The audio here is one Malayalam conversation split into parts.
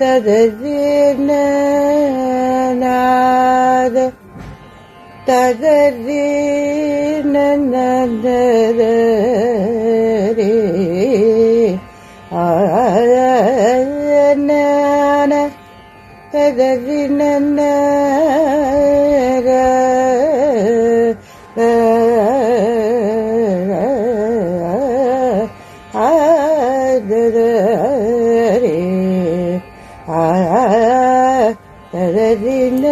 തദരേന നാദ തദരേന നദരേ ആന തദരിന തദരിന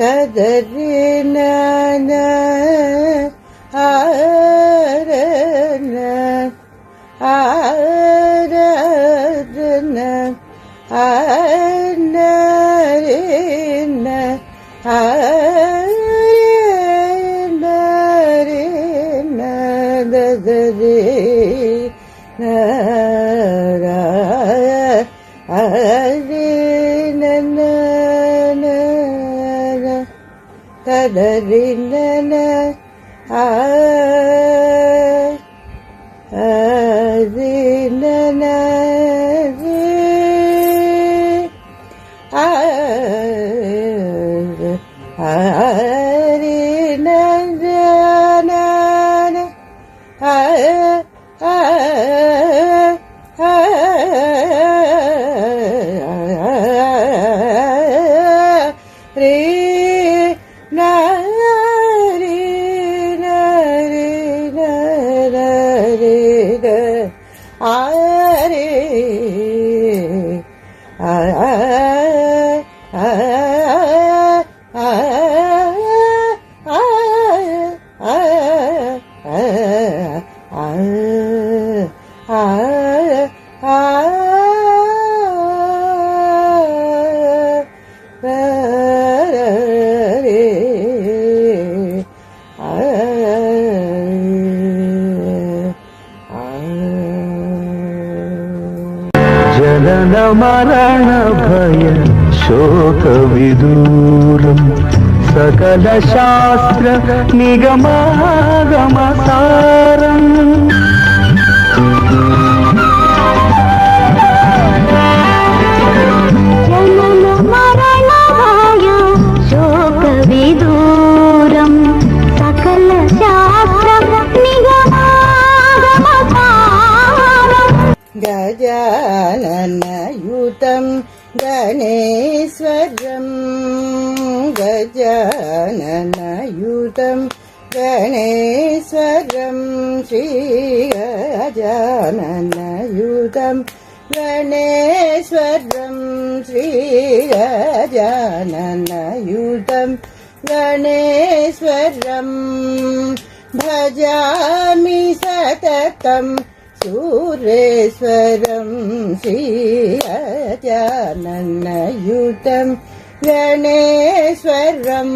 തദരിന ആരന ആരാധന ആനരിന ആരിന da da da da bye. మంగళ శాస్త్ర నిగమాగమ श्रीगजाननयुतं गणेश्वरं भजामि सततम् सूरेश्वरं श्रीअजानन्नयुतं गणेश्वरं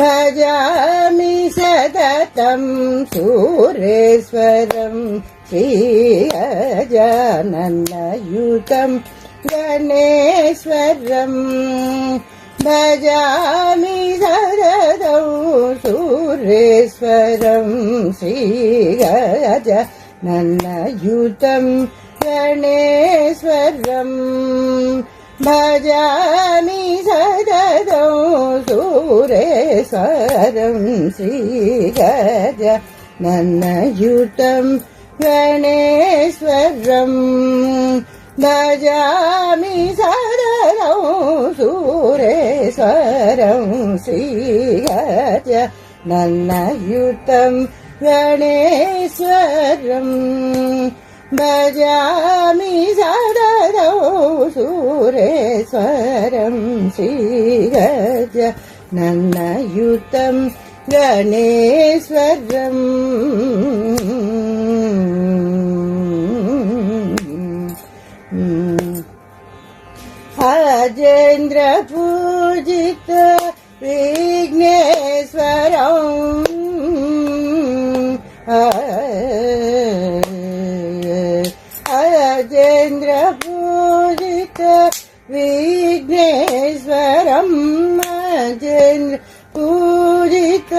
भजामि सततं सूरेश्वरं श्रीअजानन्नयुतं गणेश्वरं भजामि सददौ सूरेश्वरं श्रीगज नन्नयुतं गणेश्वरं भजामि सददौ सूरेश्वरं श्रीगज नन्नयुतं गणेश्वरम् ഭജാമി സരരം സൂരേശ്വരം ശ്രീഗജ നന്നയുത്തം ഗണേശ്വരം. ഭജാമി സരരം സൂരേശ്വരം ശ്രീഗജ നന്നയുത്തം ഗണേശ്വരം. अजेन्द्र पूजित विघ्नेश्वरम् अजेन्द्र पूजित पूजित विघ्नेश्वरम् मजेन्द्र पूजित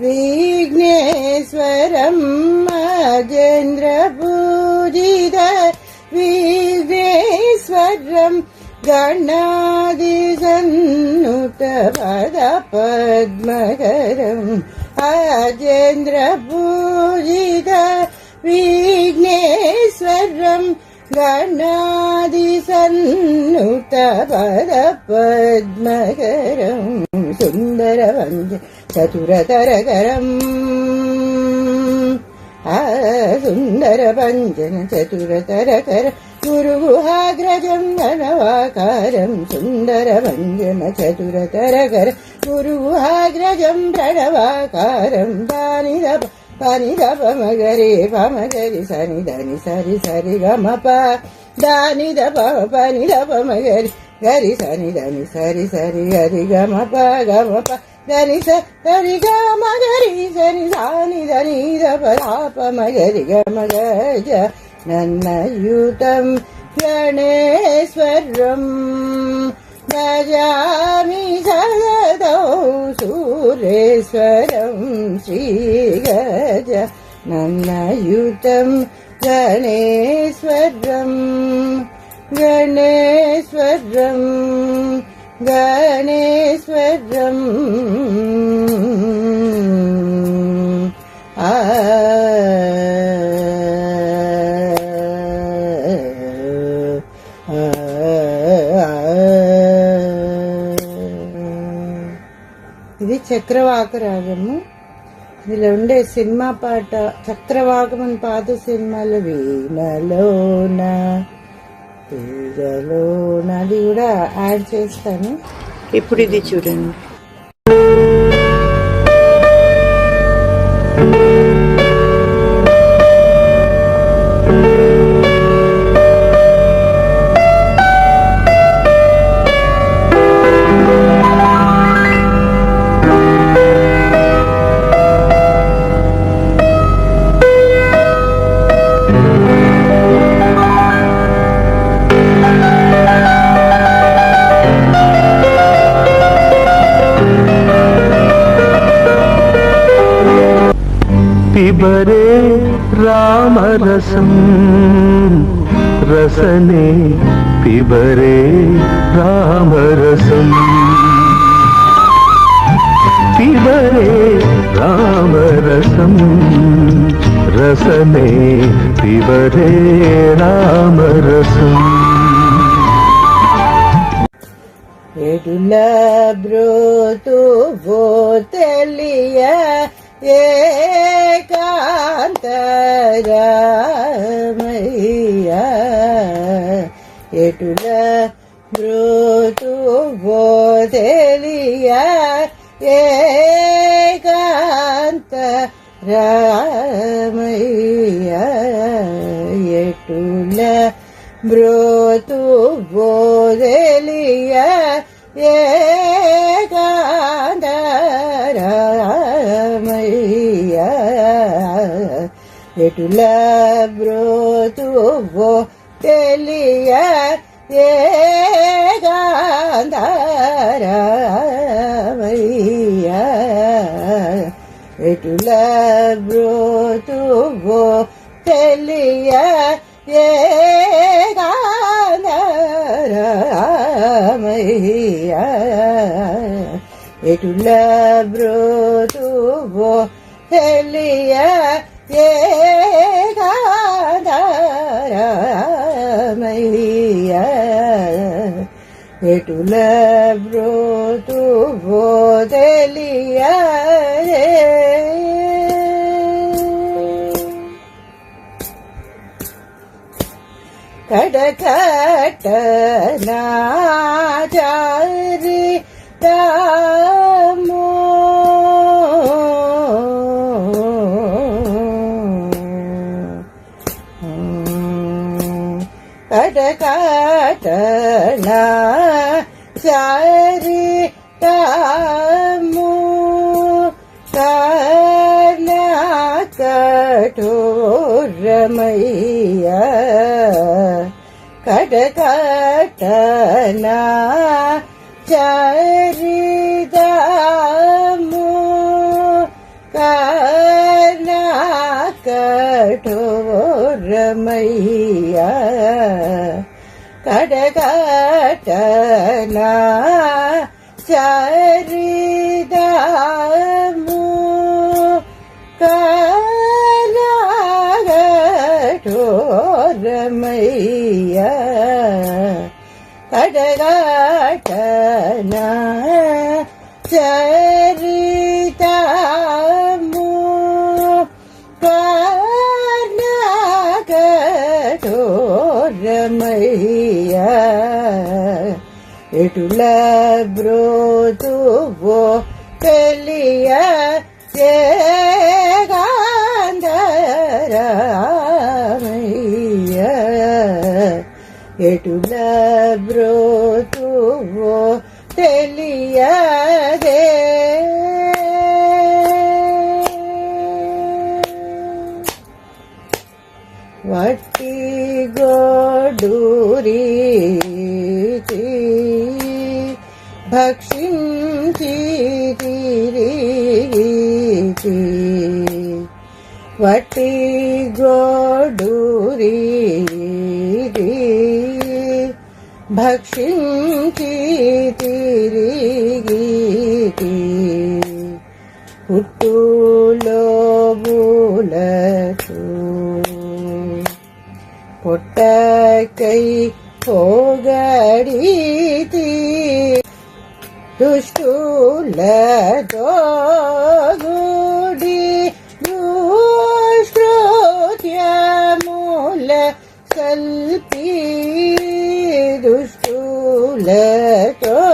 विघ्नेश्वरम् मजेन्द्र पूजित विघ्नेश्वरम् ഗണാതിസന്നുതപദപദ്മകരം അജേന്ദ്രപൂജിത വിഘ്നേശ്വരം ഗണാതിസന്നുതപദപദ്മകരം സുന്ദരവന്ദ്യ ചതുരതരകരം ആ സുന്ദരഭഞ്ജന ചതുരതരകരം सुन्दरवञ्ज चतुरतरकरम् आ सुन्दरभञ्जन चतुरतरकर गुरुगुहाग्रजम् गणवाकारम् सुन्दरभञ्जन चतुरतरकर गुरुगुहाग्रजम् प्रणवाकारम् दानिदप పనిదప మగరి పమగరి సని దని సరి సరి గమప దాని దప పని దప మగరి గరి సని దని సరి సరి గరి గమప గమప దని సరి గమ గరి సని సాని దని దప దాప మగరి గమ గజ നന്മയുതം ഗണേശ്വരം ഭജാമി സദതൗ സൂരേശ്വരം ശ്രീഗജ നന്മയുതം ഗണേശ്വരം ഗണേശ്വരം ഗണേശ്വരം చక్రవాక రాగము ఇందులో ఉండే సినిమా పాట చక్రవాకం అని పాత సినిమాలో వీణలోన తీగలోన. అది కూడా యాడ్ చేస్తాను. ఇప్పుడు ఇది చూడండి. രാമരസം. രസനെ പിബരേ രാമരസം. പിബരേ രാമരസം. രസനെ പിബരേ രാമരസം. എരുളബ്രോതു വോ തെളിയ ഏ ఏకాంతరమయ్య ఎటుల బ్రోతు బోతలియ ఏకాంత రామయ్య ఎటుల బ్రోతు బోదలియ ఏకాంతరమయ్య ఎటుల బ్రోతువో తెలియ ఏగాంధారమయ్య ఎటుల బ్రోతువో తెలియ ఏగాంధారమయ్య ఎటుల బ్రోతువో తెలియ ജഗാരമയ്യ എട്ടുല ബ്രോതു ബോധലിയ കടകട്ട നാചാരി താ జగటనా చరిదము. కనా కఠోరమయ్య కడగటనా చరిదము. కనా కఠోరమయ్య అడగాటన? చరితము పానగోరమయ్య ఎటుల బ్రోతూ ఎటుల బ్రోతువో తెలియదే. వట్టి గోడూరి భక్షించి వట్టి గోడూరీ భక్షించి తిరిగి పుట్టులో బులతూ పొట్టకై పోగడితి దుష్టులతో గుడి దుష్కృత్యముల సల్పి let go.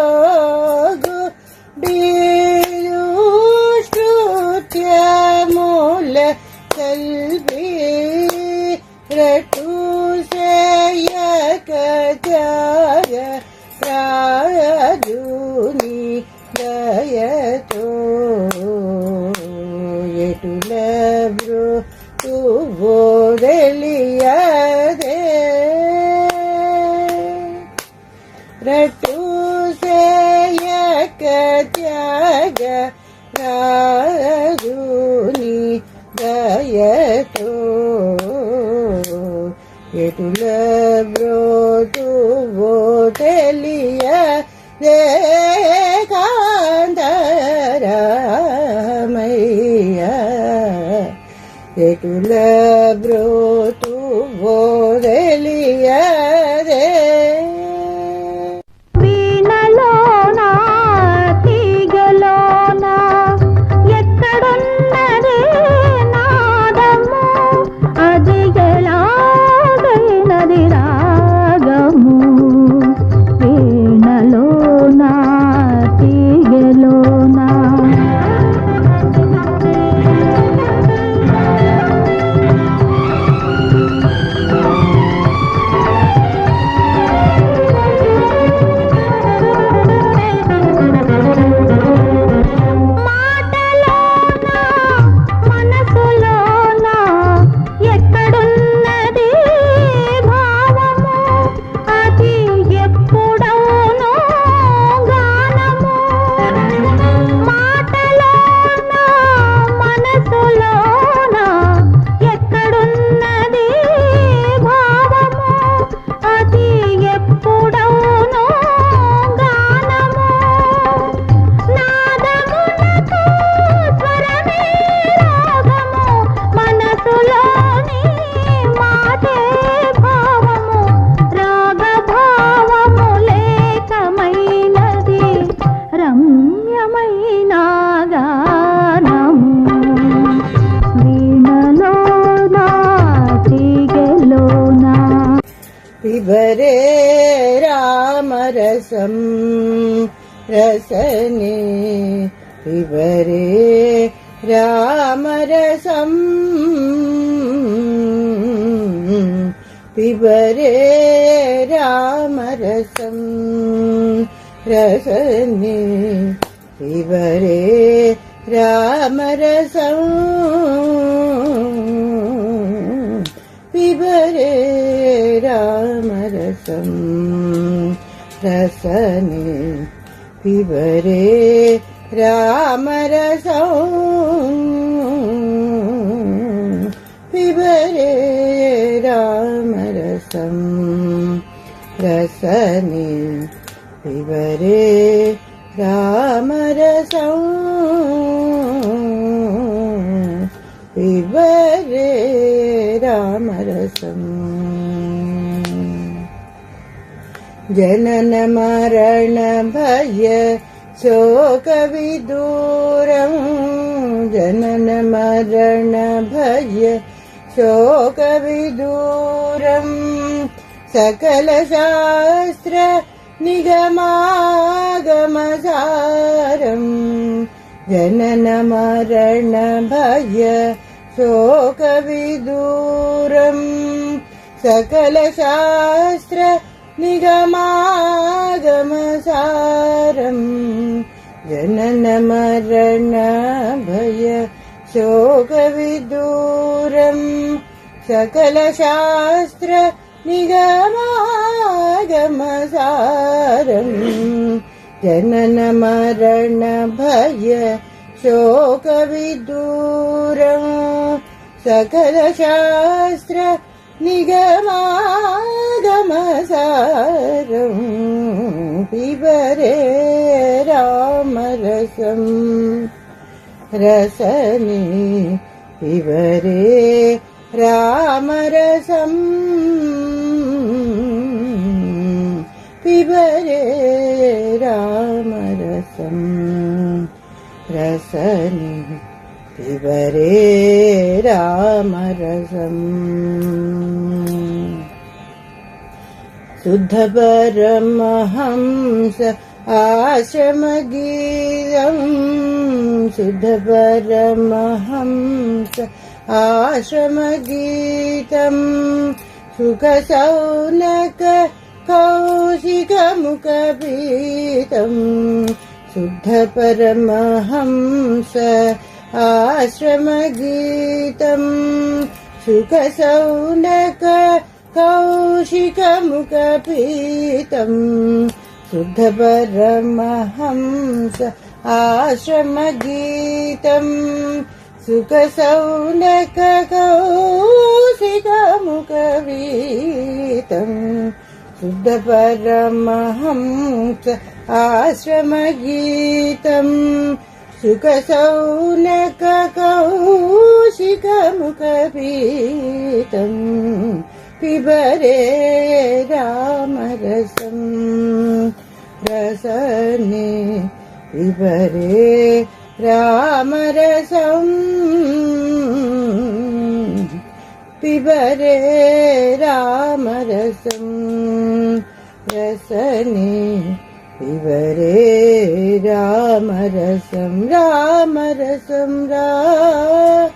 ఎటుల బ్రోతువో తెలియ కాంధరమయ్య ఎటుల బ్రోతువో വരെ രാമരസം. പിവരേ രാമരസം. രസനി പിവരേ രാമരസം. പിവരേ രാമരസം. രസനി പിവരേ രാമരസം വിവരേ രാമരസം രസനി വിവരേ രാമരസം വിവരേ രാമരസം. ജനന മരണ ഭയ शोकविदूरं जननमरणभय। शोकविदूरं शोकविदूरम् जननमरणभय। शोकविदूरं जनन मरण सकलशास्त्र निगमागम जननमरणभय जननमरण शोकविदूरम् सकलशास्त्र निगमागमसारम् जननमरणभय भय सकलशास्त्र निगमा മരണ പിവരേ രാമരസം. രസനി പിവരേ രാമരസം. പിവരേ രാമരസം. രസനി പിവരേ രാമരസം. शुद्ध परमहंस आश्रमगीतं आश्रमगीतम् सुखसौनक कौशिकमुखपीतम् शुद्धपरमहंस आश्रमगीतम् सुखसौनक कौशिकमुखपीतं शुद्धपरमहंस आश्रमगीतं सुखसौनकौशिकमुखवीतं शुद्धपरमहंस आश्रमगीतं सुखसौनकौशिकमुखपीतम् പിബരേ രാമരസം രസനേ പിബരേ രാമരസം പിബരേ രാമരസം രസനേ പിബരേ രാമരസം രാമരസം രാമരസം